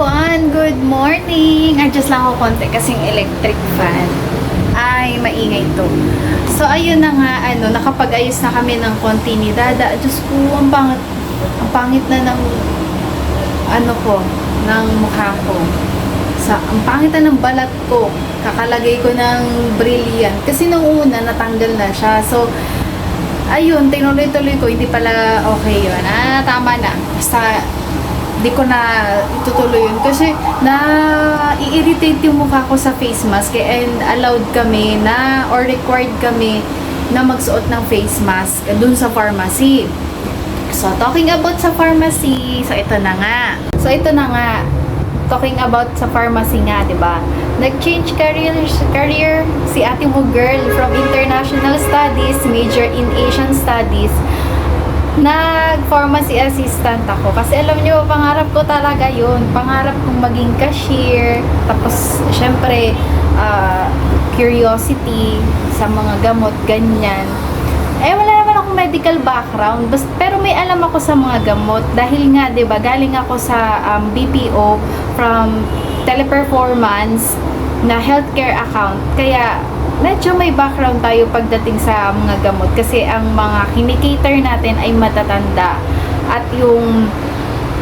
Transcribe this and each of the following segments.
everyone! Good morning! Adjust lang ako konti kasing electric fan ay maingay to. So, ayun na nga, ano, nakapag-ayos na kami ng konti ni Dada. Diyos ko, ang pangit, ang pangit na ng, ano ko, ng mukha ko. Sa, ang pangit na ng balat ko. Kakalagay ko ng brilliant. Kasi nung una, natanggal na siya. So, ayun, tinuloy-tuloy ko, hindi pala okay yun. Ah, tama na. Basta, di ko na itutuloy yun. Kasi, na i-irritate yung mukha ko sa face mask. eh, And allowed kami na, or required kami na magsuot ng face mask dun sa pharmacy. So, talking about sa pharmacy, so ito na nga. So, ito na nga. Talking about sa pharmacy nga, di ba? Nag-change career, career si ate mo girl from international studies, major in Asian studies, nag-pharmacy assistant ako. Kasi alam nyo, pangarap ko talaga yun. Pangarap kong maging cashier. Tapos, syempre, ah, curiosity sa mga gamot, ganyan. Eh, wala naman akong medical background. Bas, pero may alam ako sa mga gamot. Dahil nga, ba, galing ako sa um, BPO from teleperformance na healthcare account. Kaya, medyo may background tayo pagdating sa mga gamot. Kasi ang mga kinikater natin ay matatanda. At yung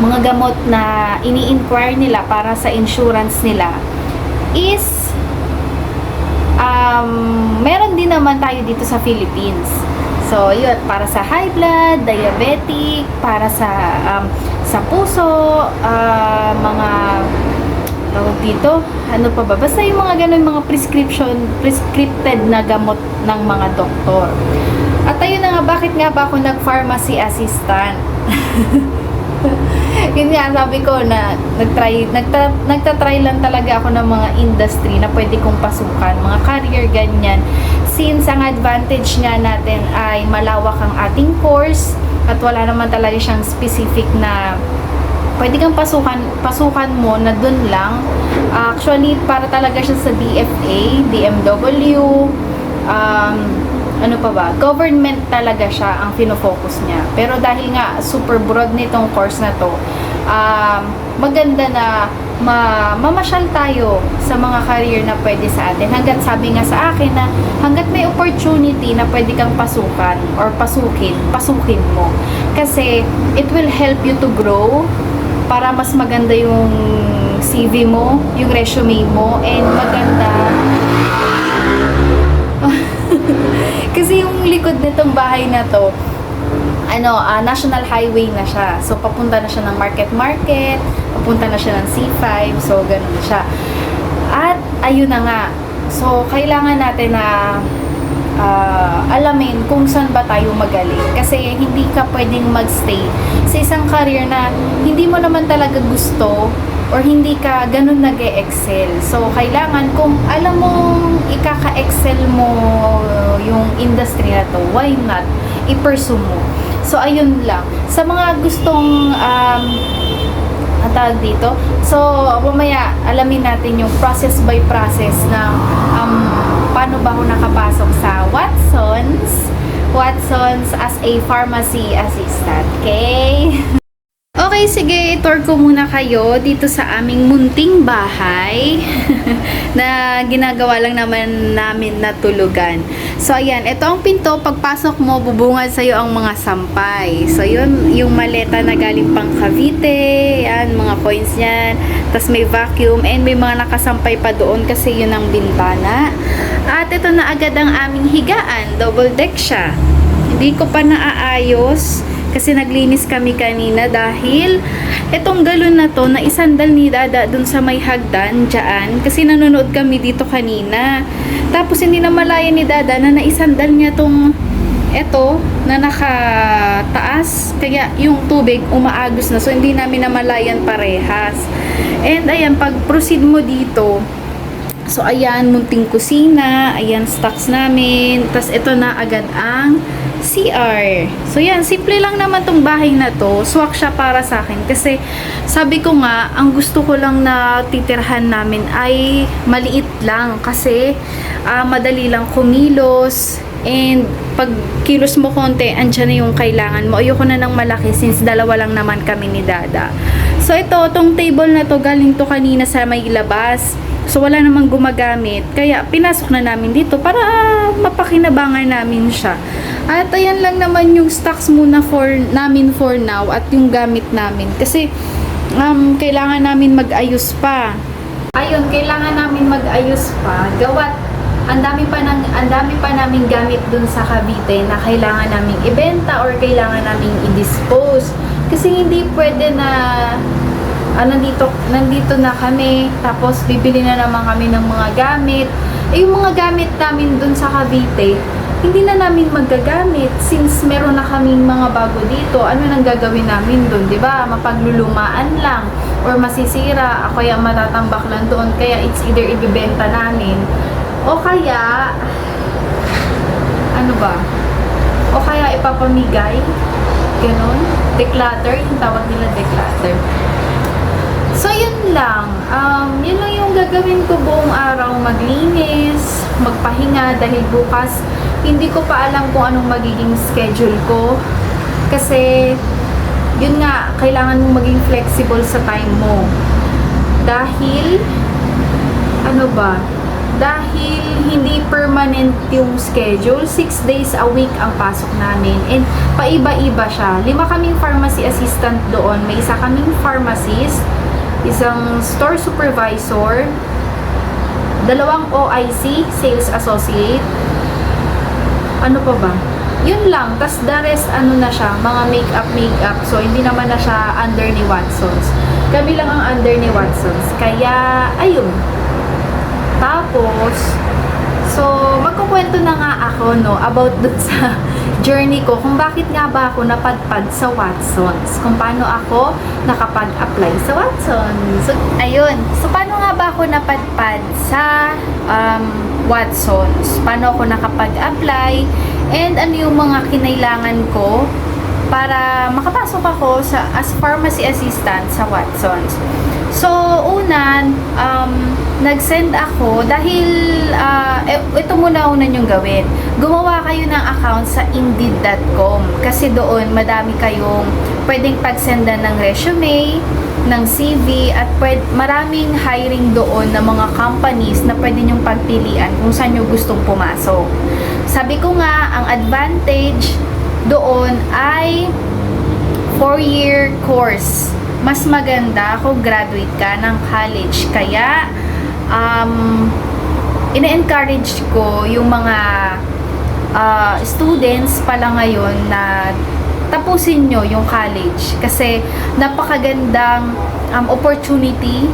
mga gamot na ini-inquire nila para sa insurance nila is um, meron din naman tayo dito sa Philippines. So, yun, para sa high blood, diabetic, para sa um, sa puso, ah, mga tawag dito, ano pa ba? Basta yung mga ganun, mga prescription, prescripted na gamot ng mga doktor. At ayun na nga, bakit nga ba ako nag-pharmacy assistant? yun nga, sabi ko na nagtry, nagta, nagtatry lang talaga ako ng mga industry na pwede kong pasukan, mga career ganyan. Since ang advantage nga natin ay malawak ang ating course at wala naman talaga siyang specific na pwede kang pasukan, pasukan mo na dun lang. Actually, para talaga siya sa DFA, DMW, um, ano pa ba, government talaga siya ang finofocus niya. Pero dahil nga super broad nitong course na to, um, maganda na ma mamasyal tayo sa mga career na pwede sa atin. Hanggat sabi nga sa akin na hanggat may opportunity na pwede kang pasukan or pasukin, pasukin mo. Kasi it will help you to grow para mas maganda yung CV mo, yung resume mo, and maganda kasi yung likod nitong bahay na to, ano, ah, national highway na siya. So, papunta na siya ng Market Market, papunta na siya ng C5, so, ganun siya. At, ayun na nga. So, kailangan natin na ah, alamin kung saan ba tayo magaling. Kasi, hindi ka pwedeng magstay sa isang career na hindi mo naman talaga gusto or hindi ka ganun nag excel So, kailangan kung alam mo ikaka-excel mo yung industry na to, why not? I-pursue mo. So, ayun lang. Sa mga gustong um, ang tawag dito. So, mamaya alamin natin yung process by process na um, paano ba ako nakapasok sa Watson's Watson's as a pharmacy assistant. Okay? Okay, sige, tour ko muna kayo dito sa aming munting bahay na ginagawa lang naman namin na tulugan. So, ayan, ito ang pinto. Pagpasok mo, bubungad sa'yo ang mga sampay. So, yun, yung maleta na galing pang Cavite, yan, mga coins yan. Tapos may vacuum and may mga nakasampay pa doon kasi yun ang bintana. At ito na agad ang aming higaan. Double deck siya. Hindi ko pa naaayos kasi naglinis kami kanina dahil itong galon na to na isandal ni Dada dun sa may hagdan dyan kasi nanonood kami dito kanina tapos hindi na malaya ni Dada na naisandal niya tong eto na nakataas kaya yung tubig umaagos na so hindi namin namalayan parehas and ayan pag proceed mo dito So, ayan, munting kusina. Ayan, stocks namin. Tapos, ito na agad ang CR. So, yan. Simple lang naman tong bahay na to. Swak siya para sa akin. Kasi, sabi ko nga, ang gusto ko lang na titirhan namin ay maliit lang. Kasi, ah, madali lang kumilos. And, pag kilos mo konti, andyan na yung kailangan mo. Ayoko na ng malaki since dalawa lang naman kami ni Dada. So, So ito, tong table na to galing to kanina sa may labas. So wala namang gumagamit. Kaya pinasok na namin dito para mapakinabangan namin siya. At ayan lang naman yung stocks muna for namin for now at yung gamit namin. Kasi um, kailangan namin mag-ayos pa. Ayun, kailangan namin mag-ayos pa. Gawat ang dami pa ng ang dami pa naming gamit dun sa Cavite na kailangan naming ibenta or kailangan naming i-dispose. Kasi hindi pwede na ah, nandito, nandito na kami, tapos bibili na naman kami ng mga gamit. Eh, yung mga gamit namin dun sa Cavite, hindi na namin magagamit since meron na kaming mga bago dito. Ano nang gagawin namin dun, di ba? Mapaglulumaan lang or masisira, kaya matatambak lang doon. Kaya it's either ibibenta namin o kaya ano ba? O kaya ipapamigay. Ganon. Declutter. Yung tawag nila declutter. So, yun lang. Um, yun lang yung gagawin ko buong araw. Maglinis, magpahinga dahil bukas hindi ko pa alam kung anong magiging schedule ko. Kasi, yun nga, kailangan mong maging flexible sa time mo. Dahil, ano ba, dahil hindi permanent yung schedule, 6 days a week ang pasok namin. And paiba-iba siya. Lima kaming pharmacy assistant doon. May isa kaming pharmacist, isang store supervisor, dalawang OIC, sales associate, ano pa ba? Yun lang. Tapos the rest, ano na siya, mga makeup, makeup. So, hindi naman na siya under ni Watsons. Kami lang ang under ni Watsons. Kaya, ayun. Tapos, so, magkukwento na nga ako, no, about dun sa journey ko, kung bakit nga ba ako napadpad sa Watsons. Kung paano ako nakapag-apply sa Watsons. So, ayun. So, paano nga ba ako napadpad sa um, Watsons? Paano ako nakapag-apply? And ano yung mga kinailangan ko para makapasok ako sa as pharmacy assistant sa Watsons. So, una, um, nag-send ako dahil ah, eh, ito muna unan yung gawin. Gumawa kayo ng account sa Indeed.com kasi doon madami kayong pwedeng pagsendan ng resume, ng CV at pwed, maraming hiring doon ng mga companies na pwede nyong pagpilian kung saan nyo gustong pumasok. Sabi ko nga, ang advantage doon ay 4-year course. Mas maganda kung graduate ka ng college. Kaya, um, ina-encourage ko yung mga ah, students pala ngayon na tapusin nyo yung college. Kasi, napakagandang um, opportunity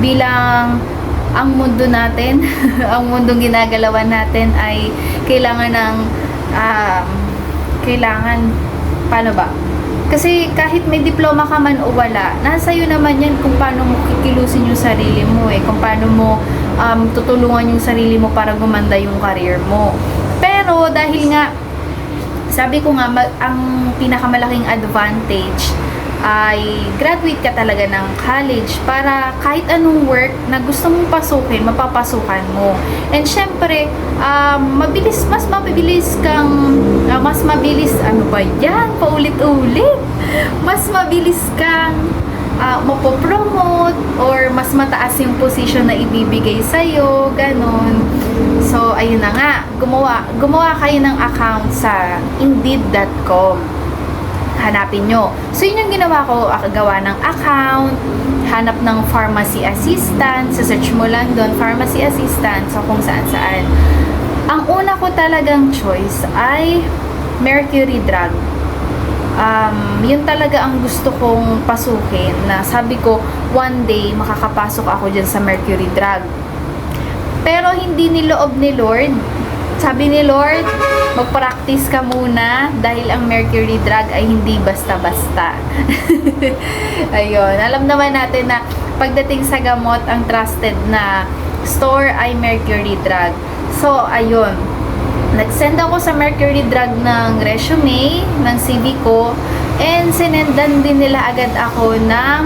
bilang ang mundo natin, ang mundong ginagalawan natin ay kailangan ng um, kailangan paano ba? Kasi kahit may diploma ka man o wala, nasa iyo naman yan kung paano mo kikilusin yung sarili mo eh, kung paano mo um, tutulungan yung sarili mo para gumanda yung career mo. Pero dahil nga sabi ko nga, ang pinakamalaking advantage ay graduate ka talaga ng college para kahit anong work na gusto mong pasukin, mapapasukan mo. And syempre, um, mabilis, mas mabilis kang, ah, mas mabilis, ano ba yan, paulit-ulit, mas mabilis kang uh, mapopromote or mas mataas yung position na ibibigay sa'yo, ganon. So, ayun na nga, gumawa, gumawa kayo ng account sa Indeed.com hanapin nyo. So, yun yung ginawa ko, gawa ng account, hanap ng pharmacy assistant, sa search mo lang doon, pharmacy assistant, so kung saan saan. Ang una ko talagang choice ay Mercury Drug. Um, yun talaga ang gusto kong pasukin na sabi ko, one day makakapasok ako dyan sa Mercury Drug. Pero hindi niloob ni Lord. Sabi ni Lord, mag-practice ka muna dahil ang mercury drug ay hindi basta-basta. Ayun, alam naman natin na pagdating sa gamot, ang trusted na store ay mercury drug. So, ayun, nag-send ako sa mercury drug ng resume, ng CV ko, and sinendan din nila agad ako ng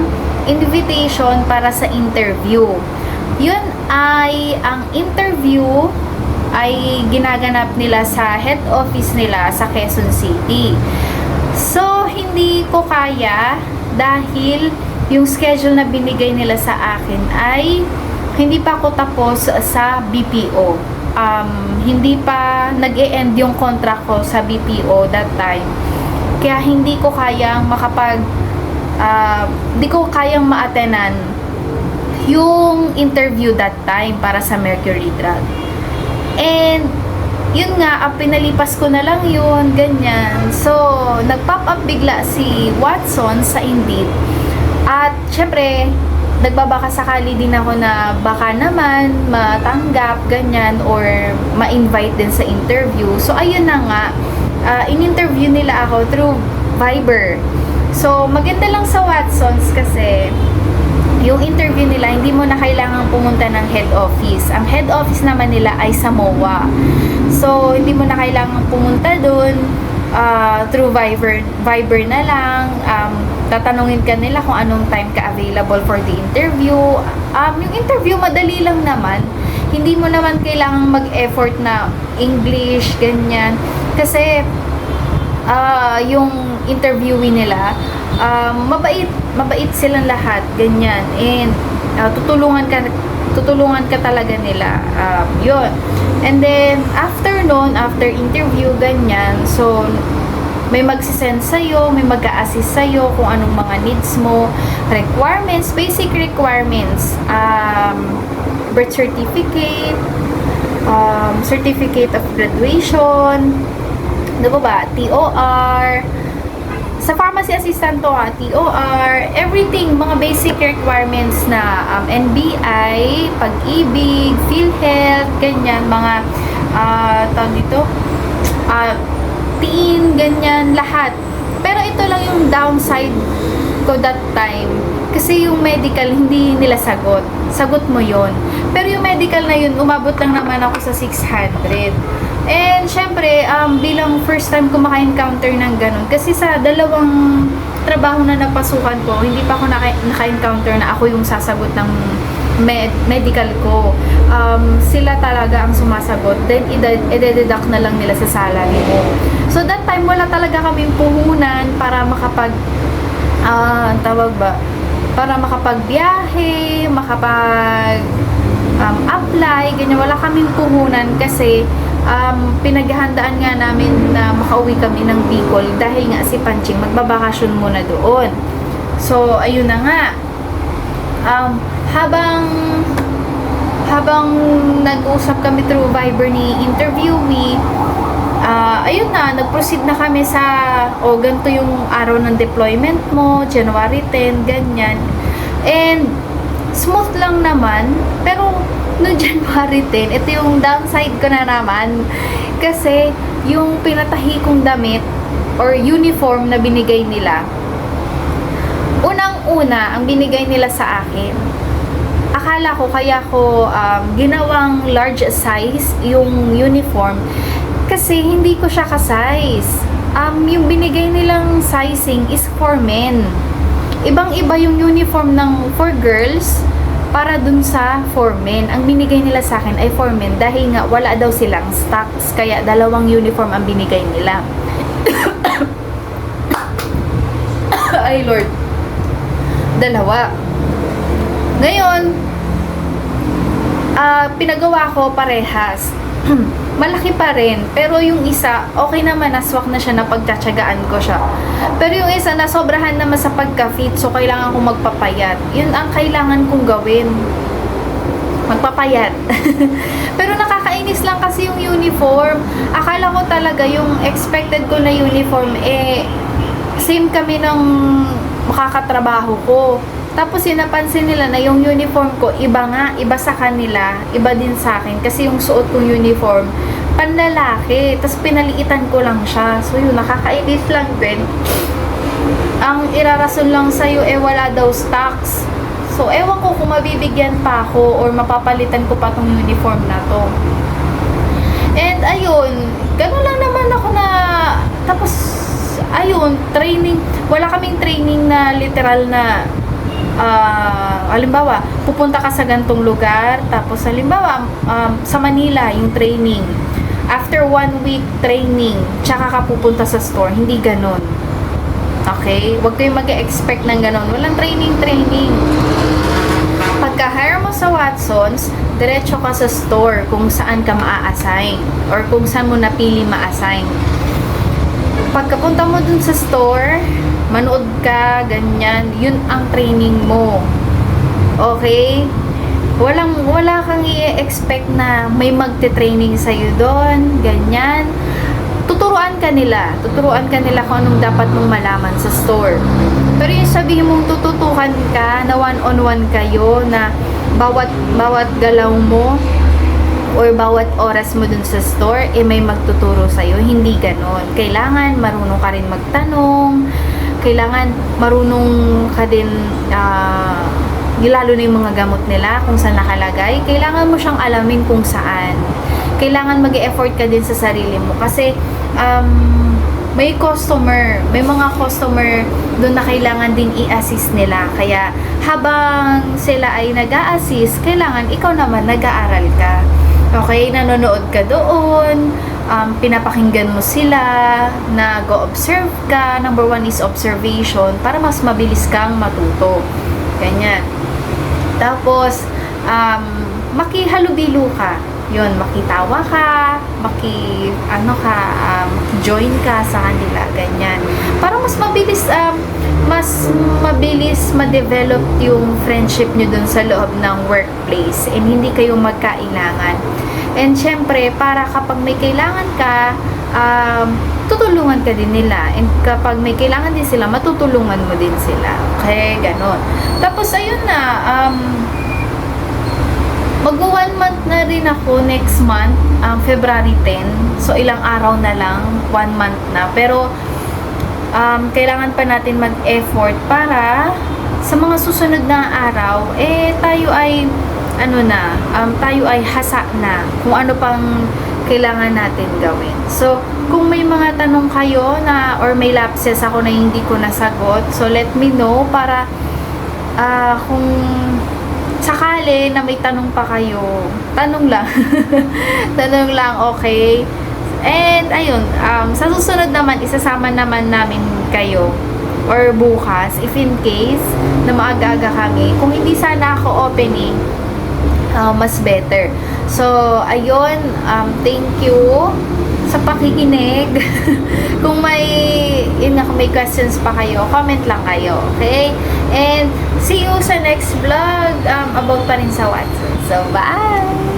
invitation para sa interview. Yun ay ang interview ay ginaganap nila sa head office nila sa Quezon City. So, hindi ko kaya dahil yung schedule na binigay nila sa akin ay hindi pa ako tapos sa BPO. Um, hindi pa nag-e-end yung contract ko sa BPO that time. Kaya hindi ko kayang makapag ah, hindi ko kayang ma-attenan yung interview that time para sa Mercury Drug. And yun nga, ah, pinalipas ko na lang yun, ganyan. So, nag-pop up bigla si Watson sa Indeed. At, syempre, nagbabaka sakali din ako na baka naman matanggap, ganyan, or ma-invite din sa interview. So, ayun na nga, ah, in-interview nila ako through Viber. So, maganda lang sa Watsons kasi yung interview nila, hindi mo na kailangan pumunta ng head office. Ang head office naman nila ay sa MOA. So, hindi mo na kailangan pumunta doon ah, through Viber, Viber na lang. Um, tatanungin ka nila kung anong time ka available for the interview. Um, yung interview, madali lang naman. Hindi mo naman kailangan mag-effort na English, ganyan. Kasi, ah yung interviewee nila, um, mabait, mabait silang lahat, ganyan. And ah, tutulungan ka tutulungan ka talaga nila. Um, yun. And then, after nun, after interview, ganyan, so, may magsisend sa'yo, may mag assist sa'yo kung anong mga needs mo, requirements, basic requirements, um, birth certificate, um, certificate of graduation, ano ba ba, TOR, sa pharmacy assistant to ha, TOR, everything, mga basic requirements na um, NBI, pag-ibig, PhilHealth, ganyan, mga uh, tawag dito, ah, teen, ganyan, lahat. Pero ito lang yung downside ko that time. Kasi yung medical, hindi nila sagot. Sagot mo yon Pero yung medical na yun, umabot lang naman ako sa 600. And syempre, um, bilang first time ko maka-encounter ng ganun. Kasi sa dalawang trabaho na napasukan ko, hindi pa ako naka- naka-encounter na ako yung sasagot ng med- medical ko. Um, sila talaga ang sumasagot. Then, ide- ide-deduct na lang nila sa salary mo. So, that time, wala talaga kaming puhunan para makapag, ang tawag ba? Para makapagbiyahe, makapag um, apply, ganyan. Wala kaming puhunan kasi um, pinaghahandaan nga namin na makauwi kami ng Bicol dahil nga si Panching magbabakasyon muna doon. So, ayun na nga. Um, habang habang nag-usap kami through Viber ni interviewee, ah ayun na, nag-proceed na kami sa, o ganito yung araw ng deployment mo, January 10, ganyan. And, smooth lang naman, pero no January 10, ito yung downside ko na naman. Kasi, yung pinatahi kong damit, or uniform na binigay nila, unang-una, ang binigay nila sa akin, akala ko kaya ko um, ginawang large size yung uniform kasi hindi ko siya ka-size. Um, yung binigay nilang sizing is for men. Ibang-iba yung uniform ng for girls para dun sa for men. Ang binigay nila sa akin ay for men dahil nga wala daw silang stocks kaya dalawang uniform ang binigay nila. ay Lord. Dalawa. Ngayon, ah pinagawa ko parehas. Malaki pa rin. Pero yung isa, okay naman, naswak na siya na pagtsatsagaan ko siya. Pero yung isa, nasobrahan naman sa pagka-fit. So, kailangan kong magpapayat. Yun ang kailangan kong gawin. Magpapayat. Pero nakakainis lang kasi yung uniform. Akala ko talaga yung expected ko na uniform, eh, same kami ng makakatrabaho ko. Tapos yung napansin nila na yung uniform ko, iba nga, iba sa kanila, iba din sa akin. Kasi yung suot kong uniform, panlalaki. Tapos pinaliitan ko lang siya. So yun, nakakainis lang din. Ang irarason lang sa'yo, eh wala daw stocks. So, ewan ko kung mabibigyan pa ako or mapapalitan ko pa tong uniform na to. And ayun, ganun lang naman ako na tapos ayun, training, wala kaming training na literal na ah halimbawa, pupunta ka sa gantong lugar, tapos halimbawa, um, sa Manila, yung training. After one week training, tsaka ka pupunta sa store, hindi ganon. Okay? Huwag kayong mag-expect ng ganon. Walang training-training. Pagka-hire mo sa Watsons, diretso ka sa store kung saan ka maa-assign or kung saan mo napili ma-assign. Pagkapunta mo dun sa store, manood ka, ganyan, yun ang training mo. Okay? Walang, wala kang i-expect na may magte-training sa'yo doon, ganyan. Tuturuan ka nila. Tuturuan ka nila kung anong dapat mong malaman sa store. Pero yung sabihin mong tututukan ka, na one-on-one kayo, na bawat, bawat galaw mo, or bawat oras mo dun sa store, eh may magtuturo sa'yo. Hindi ganon. Kailangan marunong ka rin magtanong. Kailangan marunong ka din, ah, lalo na yung mga gamot nila, kung saan nakalagay. Kailangan mo siyang alamin kung saan. Kailangan mag effort ka din sa sarili mo. Kasi, um, may customer, may mga customer doon na kailangan ding i-assist nila. Kaya habang sila ay nag assist kailangan ikaw naman nag-aaral ka. Okay, nanonood ka doon, um, pinapakinggan mo sila, nag-observe ka. Number one is observation para mas mabilis kang matuto. Ganyan. Tapos, um, makihalubilo ka. Yun, makitawa ka, maki, ano ka, um, join ka sa kanila, ganyan. Para mas mabilis, um, mas mabilis ma-develop yung friendship nyo dun sa loob ng workplace and hindi kayo magkailangan. And syempre, para kapag may kailangan ka, um, tutulungan ka din nila. And kapag may kailangan din sila, matutulungan mo din sila. Okay, ganon. Tapos, ayun na, um, mag one month na rin ako next month, um, February 10. So, ilang araw na lang, one month na. Pero, um, kailangan pa natin mag-effort para sa mga susunod na araw, eh, tayo ay, ano na, um, tayo ay hasa na kung ano pang kailangan natin gawin. So, kung may mga tanong kayo na, or may lapses ako na hindi ko nasagot, so let me know para ah kung sakali na may tanong pa kayo, tanong lang. tanong lang, okay? And, ayun, um, sa susunod naman, isasama naman namin kayo or bukas, if in case na maaga-aga kami, kung hindi sana ako opening, uh, mas better. So, ayun, um, thank you sa pakikinig. Kung may, yun may questions pa kayo, comment lang kayo, okay? And, see you sa next vlog um, about pa rin sa Watson. So, bye!